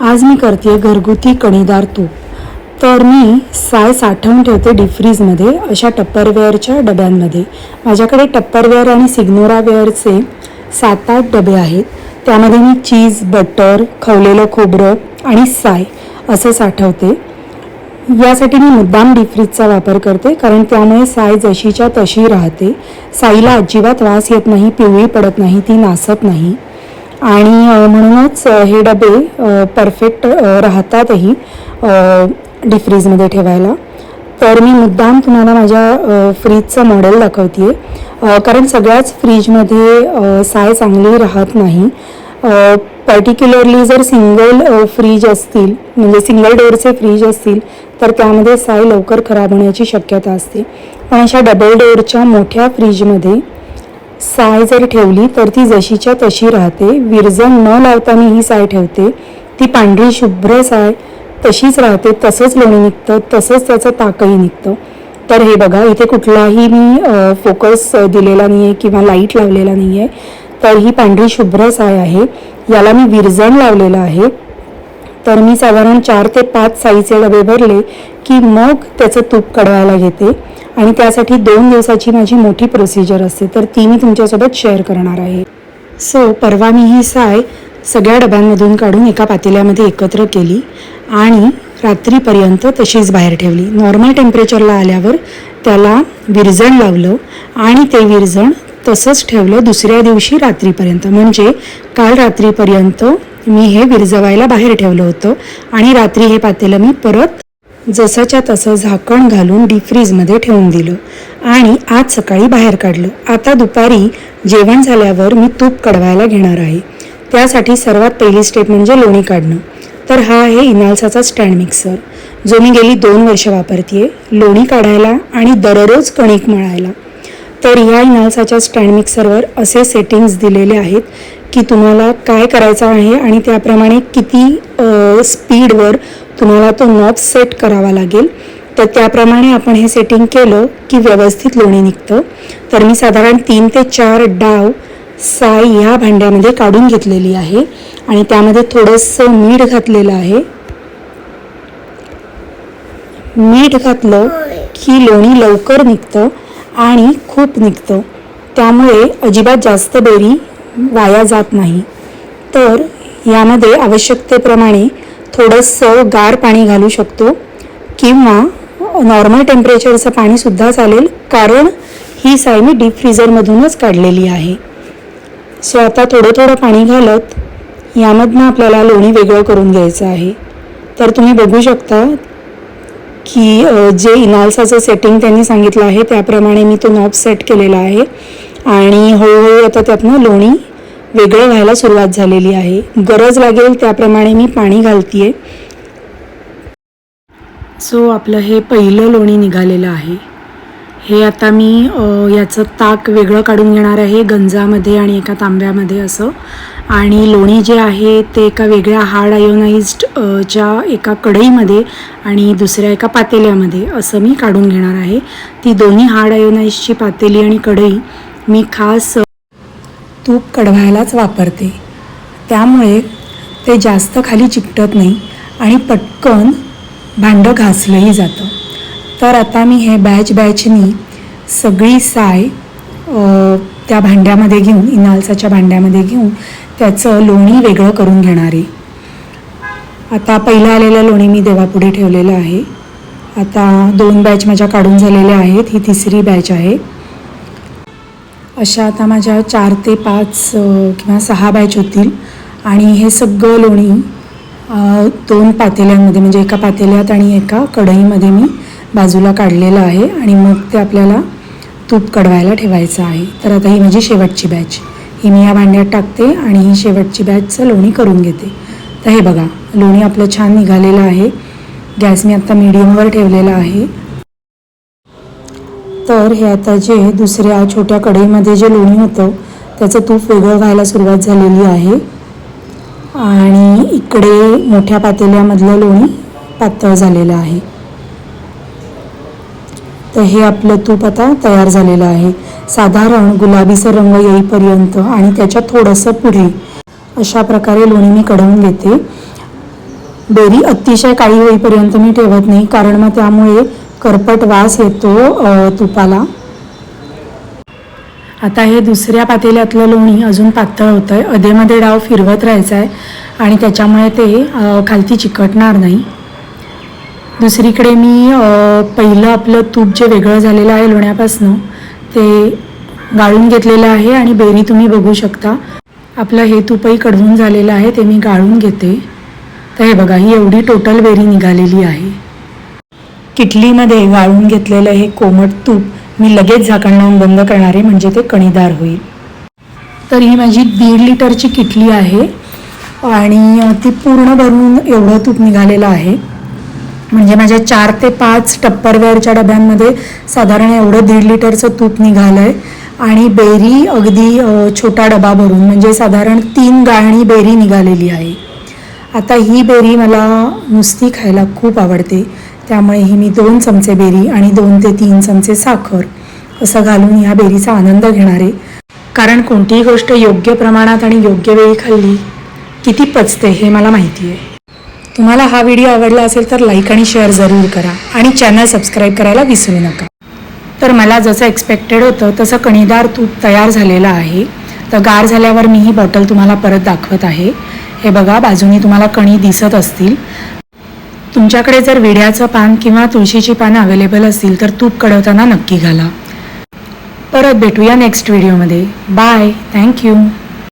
आज मी करते घरगुती कणीदार तूप. तर मी साय साठवून ठेवते डीफ्रीजमध्ये अशा टप्परवेअरच्या डब्यांमध्ये. माझ्याकडे टप्परवेअर आणि सिग्नोरावेअरचे सात आठ डबे आहेत. त्यामध्ये मी चीज बटर खवलेलं खोबरं आणि साय असं साठवते. यासाठी मी मुद्दाम डिफ्रीजचा वापर करते कारण त्यामुळे साय जशीच्या तशी राहते. साईला अजिबात वास येत नाही पिवळी पडत नाही ती नासत नाही. आणि म्हणूनच हे डबे परफेक्ट राहतातही डीप फ्रीजमध्ये ठेवायला. तर मी मुद्दाम तुम्हाला माझ्या फ्रीजचं मॉडेल दाखवते कारण सगळ्याच फ्रीजमध्ये साय चांगली राहत नाही. पर्टिक्युलरली जर सिंगल फ्रीज असतील म्हणजे सिंगल डोअरचे फ्रीज असतील तर त्यामध्ये साय लवकर खराब होण्याची शक्यता असते. पण अशा डबल डोअरच्या मोठ्या फ्रीजमध्ये साय जर ठेवली तर ती जशीच्या तशी राहते. विरजण न लावताना ही साय ठेवते. ती पांढरी शुभ्र साय तशीच राहते. तसंच लोणी निघतं तसंच त्याचं ताकही निघतं. तर हे बघा इथे कुठलाही मी फोकस दिलेला नाही आहे किंवा लाइट लावलेला नाही आहे तर ही पांढरी शुभ्र साय आहे. याला मी विरजण लावलेलं आहे. तर मी साधारण चार ते पाच साईचे डबे भरले की मग त्याचं तूप कढवायला घेते. आणि त्यासाठी दोन दिवसाची माझी मोठी प्रोसिजर असते. तर ती मी तुमच्यासोबत शेअर करणार आहे. सो परवा मी ही साय सगळ्या डब्यांमधून काढून एका पातेल्यामध्ये एकत्र केली आणि रात्रीपर्यंत तशीच बाहेर ठेवली. नॉर्मल टेम्परेचरला आल्यावर त्याला विरजण लावलं आणि ते विरजण तसंच ठेवलं दुसऱ्या दिवशी रात्रीपर्यंत. म्हणजे काल रात्रीपर्यंत मी हे विरजवायला बाहेर ठेवलं होतं आणि रात्री हे पातेलं मी परत जसंच्या तसं झाकण घालून डीप फ्रीजमध्ये ठेवून दिलं. आणि आज सकाळी बाहेर काढलं. आता दुपारी जेवण झाल्यावर मी तूप कडवायला घेणार आहे. त्यासाठी सर्वात पहिली स्टेप म्हणजे लोणी काढणं. तर हा आहे इनाल्साचा स्टँड मिक्सर जो मी गेली दोन वर्ष वापरते लोणी काढायला आणि दररोज कणिक मळायला. तर ह्या इनाल्साच्या स्टँड मिक्सरवर असे सेटिंग्स दिलेले आहेत की तुम्हाला काय करायचं आहे आणि त्याप्रमाणे किती स्पीडवर तुम्हाला तो नॉब सेट करावा लागेल. तर त्याप्रमाणे आपण हे सेटिंग केलं की व्यवस्थित लोणी निघतं. तर मी साधारण तीन ते चार डाव साय ह्या भांड्यामध्ये काढून घेतलेली आहे. आणि त्यामध्ये थोडंसं मीठ घातलेलं आहे. मीठ घातलं की लोणी लवकर निघतं आणि खूप निघतं. त्यामुळे अजिबात जास्त बेरी वाया जात नाही. तर यामध्ये आवश्यकतेप्रमाणे थोडंसं गार पाणी घालू शकतो किंवा नॉर्मल टेम्परेचरचं पाणीसुद्धा चालेल कारण ही साय मी डीप फ्रीजरमधूनच काढलेली आहे. सो आता थोडं थोडं पाणी घालत यामधनं आपल्याला लोणी वेगळं करून घ्यायचं आहे. तर तुम्ही बघू शकता की जे इनाल्साचं सेटिंग त्यांनी सांगितलं आहे त्याप्रमाणे मी तो नॉब सेट केलेला आहे. आणि हळूहळू आता त्यातनं लोणी वेगळं व्हायला सुरुवात झालेली आहे. गरज लागेल त्याप्रमाणे मी पाणी घालतीये. सो आपलं हे पहिलं लोणी निघालेलं आहे. हे आता मी याचं ताक वेगळं काढून घेणार आहे गंजामध्ये आणि एका तांब्यामध्ये असं. आणि लोणी जे आहे ते एका वेगळ्या हार्ड आयोनाइज्ड च्या एका कढईमध्ये आणि दुसऱ्या एका पातेल्यामध्ये असं मी काढून घेणार आहे. ती दोन्ही हार्ड आयोनाइजची पातेली आणि कढई मी खास तूप कढवायलाच वापरते. त्यामुळे ते जास्त खाली चिकटत नाही आणि पटकन भांडं घासलंही जातं. तर आता मी हे बॅच बॅचनी सगळी साय त्या भांड्यामध्ये घेऊन इनालसाच्या भांड्यामध्ये घेऊन त्याचं लोणी वेगळं करून घेणार आहे. आता पहिलं आलेलं लोणी मी देवापुढे ठेवलेलं आहे. आता दोन बॅच माझ्या काढून झालेल्या आहेत ही तिसरी बॅच आहे. अशा आता माझ्या चार ते पाच किंवा सहा बॅच होतील. आणि हे सगळं लोणी दोन पातेल्यांमध्ये म्हणजे एका पातेल्यात आणि एका कढईमध्ये मी बाजूला काढलेलं आहे. आणि मग ते आपल्याला तूप कडवायला ठेवायचं आहे. तर आता ही माझी शेवटची बॅच. ही मी या भांड्यात टाकते आणि ही शेवटची बॅचचं लोणी करून घेते. तर हे बघा लोणी आपलं छान निघालेलं आहे. गॅस मी आत्ता मीडियमवर ठेवलेला आहे. तर हे आता जे दुसऱ्या छोट्या कढईमध्ये जे लोणी होतं त्याचं तूप वेगळं व्हायला सुरुवात झालेली आहे. आणि इकडे मोठ्या पातेल्यामधलं लोणी पातळ झालेलं आहे. तर हे आपलं तूप आता तयार झालेलं आहे. साधारण गुलाबीचा रंग येईपर्यंत आणि त्याच्या थोडंसं पुढे अशा प्रकारे लोणी मी कढवून घेते. बेरी अतिशय काळी होईपर्यंत मी ठेवत नाही कारण मग त्यामुळे करपट वास येतो तुपाला. आता हे दुसऱ्या पातेल्यातलं लोणी अजून पातळ होतं आहे अधेमध्ये डाव फिरवत राहायचा आहे आणि त्याच्यामुळे ते खालती चिकटणार नाही. दुसरीकडे मी पहिलं आपलं तूप जे वेगळं झालेलं आहे लोण्यापासनं ते गाळून घेतलेलं आहे आणि बेरी तुम्ही बघू शकता. आपलं हे तूपही कडवून झालेलं आहे ते मी गाळून घेते. तर हे बघा ही एवढी टोटल बेरी निघालेली आहे. किटलीमध्ये गाळून घेतलेलं हे कोमट तूप मी लगेच झाकण लावून बंद करणारे म्हणजे ते कणीदार होईल. तर ही माझी दीड लिटरची किटली आहे आणि ती पूर्ण भरून एवढं तूप निघालेलं आहे. म्हणजे माझ्या चार ते पाच टप्परवेअरच्या डब्यांमध्ये साधारण एवढं दीड लिटरचं तूप निघालं आहे आणि बेरी अगदी छोटा डबा भरून म्हणजे साधारण तीन गाळणी बेरी निघालेली आहे. आता ही बेरी मला नुसती खायला खूप आवडते. त्यामुळे ही मी दोन चमचे बेरी आणि दोन ते तीन चमचे साखर असं घालून ह्या बेरीचा आनंद घेणार आहे. कारण कोणतीही गोष्ट योग्य प्रमाणात आणि योग्य वेळी खाल्ली किती पचते हे मला माहिती आहे. तुम्हाला हा व्हिडिओ आवडला असेल तर लाईक आणि शेअर जरूर करा आणि चॅनल सबस्क्राईब करायला विसरू नका. तर मला जसं एक्सपेक्टेड होतं तसं कणीदार तूप तयार झालेलं आहे. तर गार झाल्यावर मी ही बॉटल तुम्हाला परत दाखवत आहे. हे बघा बाजूनी तुम्हाला कणी दिसत असतील. तुमच्याकडे जर विड्याचं पान किंवा तुळशीची पानं अवेलेबल असतील तर तूप कडवताना नक्की घाला. परत भेटूया नेक्स्ट व्हिडिओमध्ये बाय थँक्यू